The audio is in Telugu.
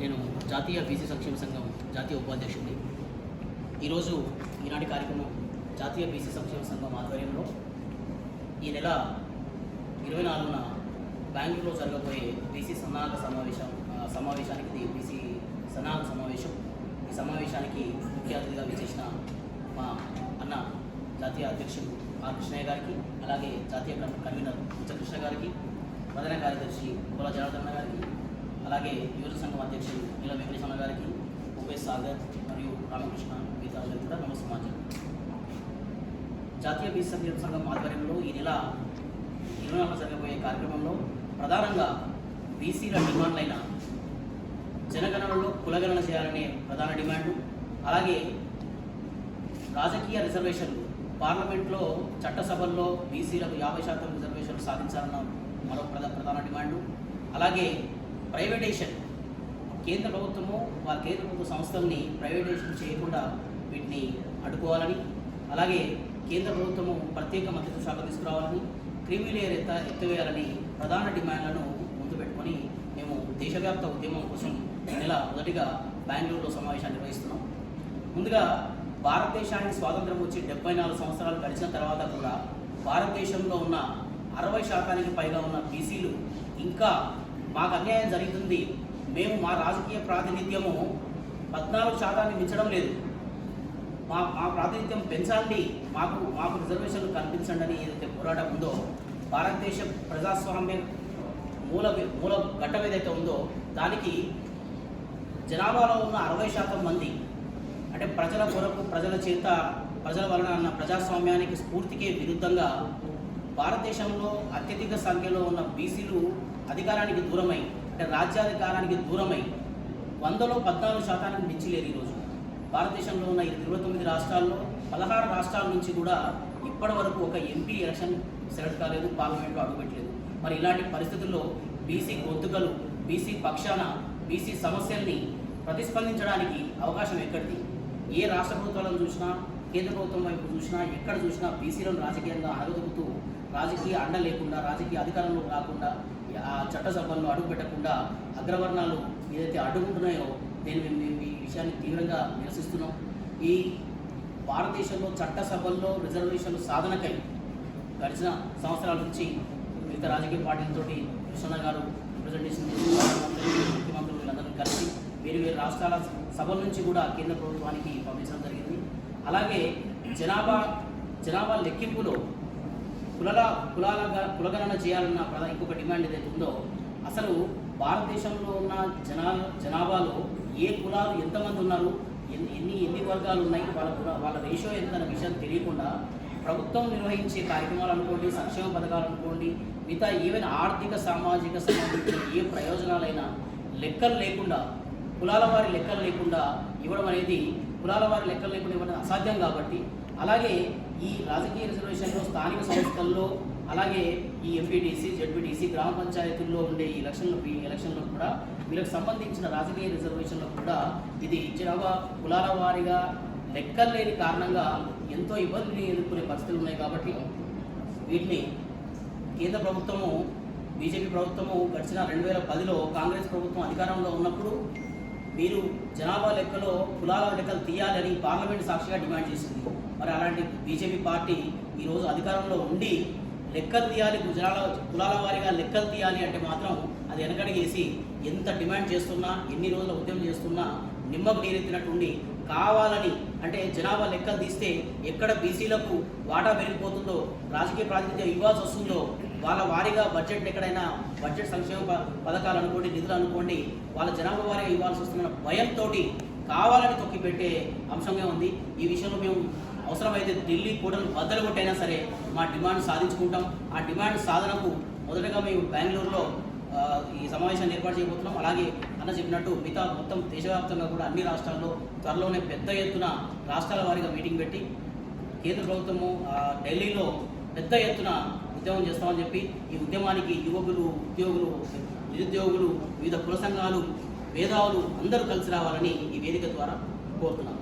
నేను జాతీయ బీసీ సంక్షేమ సంఘం జాతీయ ఉపాధ్యక్షుడిని. ఈరోజు ఈనాటి కార్యక్రమం జాతీయ బీసీ సంక్షేమ సంఘం ఆధ్వర్యంలో ఈ నెల ఇరవై నాలుగున బెంగళూరులో జరగబోయే బీసీ సన్నాహక సమావేశం సమావేశానికి ఇది బీసీ సన్నాహక సమావేశం. ఈ సమావేశానికి ముఖ్య అతిథిగా విచ్చేసిన మా అన్న జాతీయ అధ్యక్షుడు ఆర్ కృష్ణయ్య గారికి అలాగే జాతీయ కన్వీనర్ కృష్ణ గారికి ప్రధాన కార్యదర్శి కుల జనార్దన్న అలాగే యువజన సంఘం అధ్యక్షుడు నీల వెంకటేశ్వర గారికి ఉపేష్ సాగర్ మరియు రామకృష్ణ మిగతా వాళ్ళకి కూడా నమస్కారం. జాతీయ బీసీ సంక్షేమ సంఘం ఆధ్వర్యంలో ఈ నెల ఇరవై నాలుగు జరగబోయే కార్యక్రమంలో ప్రధానంగా బీసీల డిమాండ్లైన జనగణనలో కులగణన చేయాలనే ప్రధాన డిమాండ్ అలాగే రాజకీయ రిజర్వేషన్లు పార్లమెంట్లో చట్టసభల్లో బీసీలకు యాభై శాతం రిజర్వేషన్లు సాధించాలన్న మరో ప్రధా ప్రధాన డిమాండు అలాగే ప్రైవేటేషన్ కేంద్ర ప్రభుత్వము వాళ్ళ కేంద్ర ప్రభుత్వ సంస్థల్ని ప్రైవేటైజేషన్ చేయకుండా వీటిని అడ్డుకోవాలని అలాగే కేంద్ర ప్రభుత్వము ప్రత్యేక మద్దతు శాఖ తీసుకురావాలని క్రిమిలేయర్ ఎత్త ఎత్తివేయాలని ప్రధాన డిమాండ్లను ముందు పెట్టుకొని మేము దేశవ్యాప్త ఉద్యమం కోసం నెల మొదటిగా బెంగళూరులో సమావేశాన్ని నిర్వహిస్తున్నాం. ముందుగా భారతదేశానికి స్వాతంత్రం వచ్చి డెబ్బై నాలుగు సంవత్సరాలు గడిచిన తర్వాత కూడా భారతదేశంలో ఉన్న అరవై శాతానికి పైగా ఉన్న బీసీలు ఇంకా మాకు అన్యాయం జరుగుతుంది మేము మా రాజకీయ ప్రాతినిధ్యము పద్నాలుగు శాతాన్ని మించడం లేదు. మా మా ప్రాతినిధ్యం పెంచండి. మాకు మాకు రిజర్వేషన్లు కల్పించండి అని ఏదైతే పోరాటం ఉందో భారతదేశ ప్రజాస్వామ్య మూల మూల ఘట్టం ఏదైతే ఉందో దానికి జనాభాలో ఉన్న అరవై శాతం మంది అంటే ప్రజల కొరకు ప్రజల చేత ప్రజల వలన అన్న ప్రజాస్వామ్యానికి స్ఫూర్తికి విరుద్ధంగా భారతదేశంలో అత్యధిక సంఖ్యలో ఉన్న బీసీలు అధికారానికి దూరమై అంటే రాజ్యాధికారానికి దూరమై వందలో పద్నాలుగు శాతానికి మించి లేరు ఈరోజు. భారతదేశంలో ఉన్న ఇరవై తొమ్మిది రాష్ట్రాల్లో పదహారు రాష్ట్రాల నుంచి కూడా ఇప్పటి వరకు ఒక ఎంపీ ఎలక్షన్ సెలెక్ట్ కాలేదు పార్లమెంట్లో అడుగుపెట్టలేదు. మరి ఇలాంటి పరిస్థితుల్లో బీసీ గొంతుకలు బీసీ పక్షాన బీసీ సమస్యల్ని ప్రతిస్పందించడానికి అవకాశం ఎక్కడిది? ఏ రాష్ట్ర ప్రభుత్వాలను చూసినా కేంద్ర ప్రభుత్వం వైపు చూసినా ఎక్కడ చూసినా బీసీలను రాజకీయంగా అడగదుగుతూ రాజకీయ అండ లేకుండా రాజకీయ అధికారంలో రాకుండా ఆ చట్టసభల్లో అడుగు పెట్టకుండా అగ్రవర్ణాలు ఏదైతే అడ్డుకుంటున్నాయో నేను మేము ఈ విషయాన్ని తీవ్రంగా నిరసిస్తున్నాం. ఈ భారతదేశంలో చట్టసభల్లో రిజర్వేషన్లు సాధనకై గడిచిన సంవత్సరాల నుంచి మిగతా రాజకీయ పార్టీలతోటి కృష్ణ గారు రిప్రజెంటేషన్ చేసి ముఖ్యమంత్రులు వీళ్ళందరూ కలిసి వేరు వేరు రాష్ట్రాల సభల నుంచి కూడా కేంద్ర ప్రభుత్వానికి పంపించడం జరిగింది. అలాగే జనాభా జనాభా లెక్కింపులో కులాల కులాల కులగణన చేయాలన్న ప్రధాన ఇంకొక డిమాండ్ ఏదైతే ఉందో అసలు భారతదేశంలో ఉన్న జనా జనాభాలో ఏ కులాలు ఎంతమంది ఉన్నారు ఎన్ని ఎన్ని ఎన్ని వర్గాలు ఉన్నాయి వాళ్ళ వాళ్ళ రేషియో ఎంత అనే విషయం తెలియకుండా ప్రభుత్వం నిర్వహించే కార్యక్రమాలు అనుకోండి సంక్షేమ పథకాలు అనుకోండి మిగతా ఏవైనా ఆర్థిక సామాజిక సంబంధించిన ఏ ప్రయోజనాలైనా లెక్కలు లేకుండా కులాల వారి లెక్కలు లేకుండా ఇవ్వడం అనేది కులాల వారి లెక్కలు లేకుండా ఇవ్వడం అసాధ్యం కాబట్టి అలాగే ఈ రాజకీయ రిజర్వేషన్లో స్థానిక సంస్థల్లో అలాగే ఈ ఎంపీటీసీ జడ్పీటీసీ గ్రామ పంచాయతీల్లో ఉండే ఈ ఎలక్షన్లు ఈ ఎలక్షన్లో కూడా వీళ్ళకి సంబంధించిన రాజకీయ రిజర్వేషన్లకు కూడా ఇది జనాభా కులాల వారీగా లెక్కలు లేని కారణంగా ఎంతో ఇబ్బందిని ఎదుర్కొనే పరిస్థితులు ఉన్నాయి కాబట్టి వీటిని కేంద్ర ప్రభుత్వము బీజేపీ ప్రభుత్వము గడిచిన రెండు వేల పదిలో కాంగ్రెస్ ప్రభుత్వం అధికారంలో ఉన్నప్పుడు మీరు జనాభా లెక్కలో కులాల లెక్కలు తీయాలని పార్లమెంట్ సాక్షిగా డిమాండ్ చేసింది. మరి అలాంటి బీజేపీ పార్టీ ఈరోజు అధికారంలో ఉండి లెక్కలు తీయాలి గుజరాల కులాల వారీగా లెక్కలు తీయాలి అంటే మాత్రం అది వెనకడిగేసి ఎంత డిమాండ్ చేస్తున్నా ఎన్ని రోజుల ఉద్యమం చేస్తున్నా నిమ్మకు నీరెత్తినట్టుండి కావాలని అంటే జనాభా లెక్కలు తీస్తే ఎక్కడ బీసీలకు వాటా పెరిగిపోతుందో రాజకీయ ప్రాతినిధ్యం ఇవ్వాల్సి వస్తుందో వాళ్ళ వారీగా బడ్జెట్ ఎక్కడైనా బడ్జెట్ సంక్షేమ పథకాలు అనుకోండి నిధులు అనుకోండి వాళ్ళ జనాభా వారీగా ఇవ్వాల్సి వస్తున్న భయంతో కావాలని తొక్కిపెట్టే అంశంగా ఉంది. ఈ విషయంలో మేము అవసరమైతే ఢిల్లీ కూటమి బద్దలు కొట్టైనా సరే మా డిమాండ్ సాధించుకుంటాం. ఆ డిమాండ్ సాధనకు మొదటగా మేము బెంగళూరులో ఈ సమావేశాన్ని ఏర్పాటు చేయబోతున్నాం. అలాగే అన్న చెప్పినట్టు మిగతా మొత్తం దేశవ్యాప్తంగా కూడా అన్ని రాష్ట్రాల్లో త్వరలోనే పెద్ద ఎత్తున రాష్ట్రాల వారీగా మీటింగ్ పెట్టి కేంద్ర ప్రభుత్వము ఆ, ఢిల్లీలో పెద్ద ఎత్తున ఉద్యమం చేస్తామని చెప్పి ఈ ఉద్యమానికి యువకులు ఉద్యోగులు నిరుద్యోగులు వివిధ కుల సంఘాలు మేధావులు అందరూ కలిసి రావాలని ఈ వేదిక ద్వారా కోరుతున్నాను